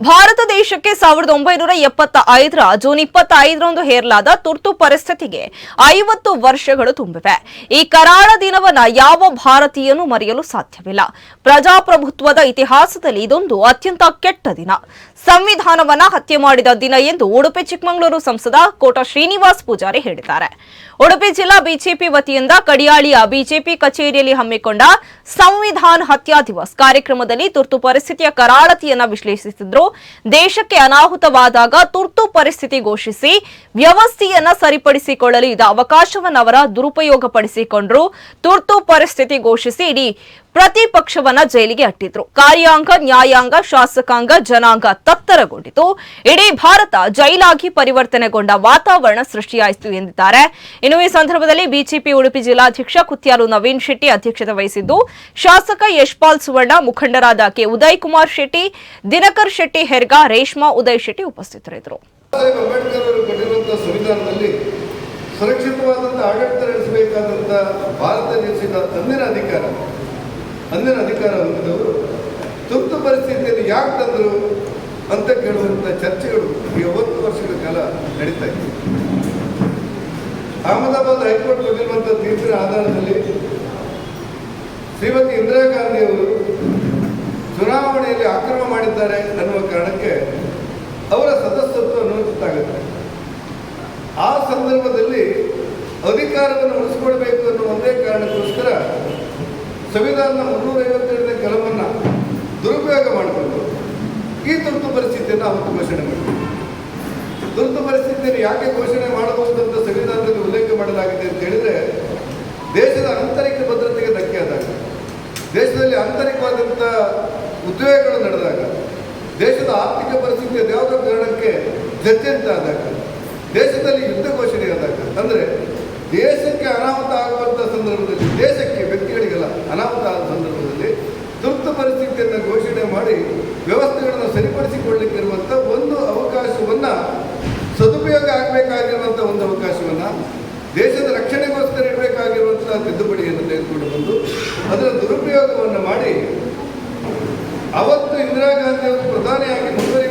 ಭಾರತ ದೇಶಕ್ಕೆ ಸಾವಿರದ ಒಂಬೈನೂರ ಎಪ್ಪತ್ತ ಐದರ ಜೂನ್ ಇಪ್ಪತ್ತ ಐದರಂದು ಹೇರಲಾದ ತುರ್ತು ಪರಿಸ್ಥಿತಿಗೆ ಐವತ್ತು ವರ್ಷಗಳು ತುಂಬಿವೆ. ಈ ಕರಾಳ ದಿನವನ್ನ ಯಾವ ಭಾರತೀಯನು ಮರೆಯಲು ಸಾಧ್ಯವಿಲ್ಲ. ಪ್ರಜಾಪ್ರಭುತ್ವದ ಇತಿಹಾಸದಲ್ಲಿ ಇದೊಂದು ಅತ್ಯಂತ ಕೆಟ್ಟ ದಿನ. ಸಂವಿಧಾನವನ್ನ ಹತ್ಯೆ ಮಾಡಿದ ದಿನ ಎಂದು ಉಡುಪಿ, ಚಿಕ್ಕಮಗಳೂರು ಸಂಸದ ಕೋಟ ಶ್ರೀನಿವಾಸ್ ಪೂಜಾರಿ ಹೇಳಿದ್ದಾರೆ. ಉಡುಪಿ ಜಿಲ್ಲಾ ಬಿಜೆಪಿ ವತಿಯಿಂದ ಕಡಿಯಾಳಿಯ ಬಿಜೆಪಿ ಕಚೇರಿಯಲ್ಲಿ ಹಮ್ಮಿಕೊಂಡ ಸಂವಿಧಾನ ಹತ್ಯಾ ದಿವಸ್ ಕಾರ್ಯಕ್ರಮದಲ್ಲಿ ತುರ್ತು ಪರಿಸ್ಥಿತಿಯ ಕರಾಳತೆಯನ್ನ ವಿಶ್ಲೇಷಿಸಿದ್ರು ದೇಶಕ್ಕೆ ಅನಾಹುತವಾದಾಗ ತುರ್ತು ಪರಿಸ್ಥಿತಿ ಘೋಷಿಸಿ ವ್ಯವಸ್ಥೆಯನ್ನ ಸರಿಪಡಿಸಿಕೊಳ್ಳಲು ಇದು ಅವಕಾಶವನ್ನು ಅವರ ದುರುಪಯೋಗಪಡಿಸಿಕೊಂಡ್ರು. ತುರ್ತು ಪರಿಸ್ಥಿತಿ ಘೋಷಿಸಿ ಇಡೀ ಪ್ರತಿಪಕ್ಷವನ್ನ ಜೈಲಿಗೆ ಅಟ್ಟಿದ್ರು. ಕಾರ್ಯಾಂಗ, ನ್ಯಾಯಾಂಗ, ಶಾಸಕಾಂಗ, ಜನಾಂಗ ತತ್ತರಗೊಂಡಿತು. ಇಡೀ ಭಾರತ ಜೈಲಾಗಿ ಪರಿವರ್ತನೆಗೊಂಡ ವಾತಾವರಣ ಸೃಷ್ಟಿಯಾಯಿತು ಎಂದಿದ್ದಾರೆ. ಇನ್ನು ಈ ಸಂದರ್ಭದಲ್ಲಿ ಬಿಜೆಪಿ ಉಡುಪಿ ಜಿಲ್ಲಾಧ್ಯಕ್ಷ ಕುತ್ಯಾಲು ನವೀನ್ ಶೆಟ್ಟಿ ಅಧ್ಯಕ್ಷತೆ ವಹಿಸಿದ್ದು, ಶಾಸಕ ಯಶ್ಪಾಲ್ ಸುವರ್ಣ, ಮುಖಂಡರಾದ ಕೆ. ಉದಯ್ ಕುಮಾರ್ ಶೆಟ್ಟಿ, ದಿನಕರ್ ಶೆಟ್ಟಿ ಹೆರ್ಗಾ, ರೇಷ್ಮಾ ಉದಯ್ ಶೆಟ್ಟಿ ಉಪಸ್ಥಿತರಿದ್ದರು. ಸುರಕ್ಷಿತವಾದಂಥ ಆಡಳಿತ ನಡೆಸಬೇಕಾದಂಥ ಭಾರತ ದೇಶದ ಅಂದಿನ ಅಧಿಕಾರ. ಅಂದಿನ ಅಧಿಕಾರ ಹೊಂದಿದವರು ತುರ್ತು ಪರಿಸ್ಥಿತಿಯನ್ನು ಯಾಕೆ ತಂದರು ಅಂತ ಕೇಳುವಂಥ ಚರ್ಚೆಗಳು ಈ ಒಂದು ವರ್ಷಗಳ ಕಾಲ ನಡೀತಾ ಇತ್ತು ಅಹಮದಾಬಾದ್ ಹೈಕೋರ್ಟ್ ಕೊಟ್ಟಿರುವಂಥ ತೀರ್ಪಿನ ಆಧಾರದಲ್ಲಿ ಶ್ರೀಮತಿ ಇಂದಿರಾ ಗಾಂಧಿ ಅವರು ಚುನಾವಣೆಯಲ್ಲಿ ಅಕ್ರಮ ಮಾಡಿದ್ದಾರೆ ಅನ್ನುವ ಕಾರಣಕ್ಕೆ ಅವರ ಸದಸ್ಯತ್ವ ಸಂವಿಧಾನದ ಐವತ್ತೆರಡನೇ ಕಲಮನ್ನು ದುರುಪಯೋಗ ಮಾಡಿಕೊಂಡು ಈ ತುರ್ತು ಪರಿಸ್ಥಿತಿಯನ್ನು ಅವತ್ತು ಘೋಷಣೆ ಮಾಡಿದರು. ತುರ್ತು ಪರಿಸ್ಥಿತಿಯನ್ನು ಯಾಕೆ ಘೋಷಣೆ ಮಾಡಬಹುದು ಅಂತ ಸಂವಿಧಾನದಲ್ಲಿ ಉಲ್ಲೇಖ ಮಾಡಲಾಗಿದೆ ಅಂತ ಹೇಳಿದ್ರೆ, ದೇಶದ ಆಂತರಿಕ ಭದ್ರತೆಗೆ ಧಕ್ಕೆ ಆದಾಗ, ದೇಶದಲ್ಲಿ ಆಂತರಿಕವಾದಂಥ ಉದ್ವೇಗಗಳು ನಡೆದಾಗ, ದೇಶದ ಆರ್ಥಿಕ ಪರಿಸ್ಥಿತಿ ಯಾವುದೋ ಕಾರಣಕ್ಕೆ ಆದಾಗ, ದೇಶದಲ್ಲಿ ಯುದ್ಧ ಘೋಷಣೆ ಆದಾಗ, ಅಂದರೆ ದೇಶಕ್ಕೆ ಅನಾಹುತ ಆಗುವಂಥ ಸಂದರ್ಭದಲ್ಲಿ ದೇಶಕ್ಕೆ ವ್ಯಕ್ತಿಗಳಿಗೆಲ್ಲ ಅನಾಹುತ ಆದ ಸಂದರ್ಭದಲ್ಲಿ ತುರ್ತು ಪರಿಸ್ಥಿತಿಯನ್ನು ಘೋಷಣೆ ಮಾಡಿ ವ್ಯವಸ್ಥೆಗಳನ್ನು ಸರಿಪಡಿಸಿಕೊಳ್ಳಿಕ್ಕಿರುವಂಥ ಒಂದು ಅವಕಾಶವನ್ನು ಸದುಪಯೋಗ ಆಗಬೇಕಾಗಿರುವಂಥ ಒಂದು ಅವಕಾಶವನ್ನು ದೇಶದ ರಕ್ಷಣೆಗೋಸ್ಕರ ಇಡಬೇಕಾಗಿರುವಂಥ ತಿದ್ದುಪಡಿಯನ್ನು ತೆಗೆದುಕೊಂಡು ಬಂದು ಅದರ ದುರುಪಯೋಗವನ್ನು ಮಾಡಿ ಅವತ್ತು ಇಂದಿರಾ ಗಾಂಧಿ ಅವರು ಪ್ರಧಾನಿಯಾಗಿ ಮುನ್ನೂರ